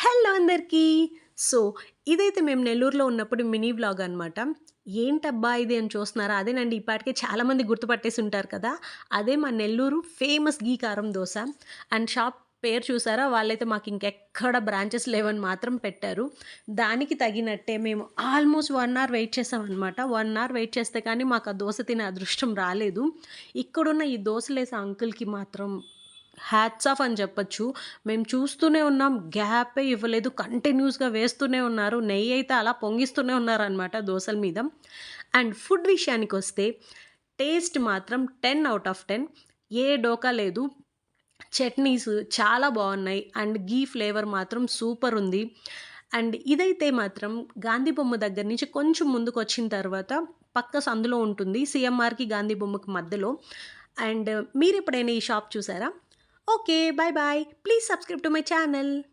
Hello అందరికీ. So ఇదైతే మేము నెల్లూరులో ఉన్నప్పుడు మినీ వ్లాగ్ అనమాట ఏంటబ్బా ఇది అని చూస్తున్నారా? అదేనండి ఇప్పటికే చాలామంది గుర్తుపట్టేసి ఉంటారు కదా? అదే మా నెల్లూరు ఫేమస్ గీ కారం దోశ. అండ్ షాప్ పేరు చూసారా? వాళ్ళైతే మాకు ఇంకెక్కడ బ్రాంచెస్ లేవని మాత్రం పెట్టారు. దానికి తగినట్టే మేము ఆల్మోస్ట్ వన్ అవర్ వెయిట్ చేసామన్నమాట. వన్ అవర్ వెయిట్ చేస్తే కానీ మాకు ఆ దోశ తినే అదృష్టం రాలేదు. ఇక్కడున్న ఈ దోశలేసే అంకుల్కి మాత్రం హ్యాట్స్ ఆఫ్ అని చెప్పొచ్చు. మేము చూస్తూనే ఉన్నాం గ్యాపే ఇవ్వలేదు కంటిన్యూస్గా వేస్తూనే ఉన్నారు నెయ్యి అయితే అలా పొంగిస్తూనే ఉన్నారనమాట దోశల మీద. అండ్ ఫుడ్ విషయానికి వస్తే టేస్ట్ మాత్రం టెన్ అవుట్ ఆఫ్ టెన్ ఏ డోకా లేదు చట్నీస్ చాలా బాగున్నాయి అండ్ గీ ఫ్లేవర్ మాత్రం సూపర్ ఉంది. అండ్ ఇదైతే మాత్రం గాంధీ బొమ్మ దగ్గర నుంచి కొంచెం ముందుకు వచ్చిన తర్వాత పక్క సందులో ఉంటుంది సిఎంఆర్కి గాంధీ బొమ్మకి మధ్యలో. అండ్ మీరు ఎప్పుడైనా ఈ షాప్ చూసారా? Okay, bye bye. Please subscribe to my channel.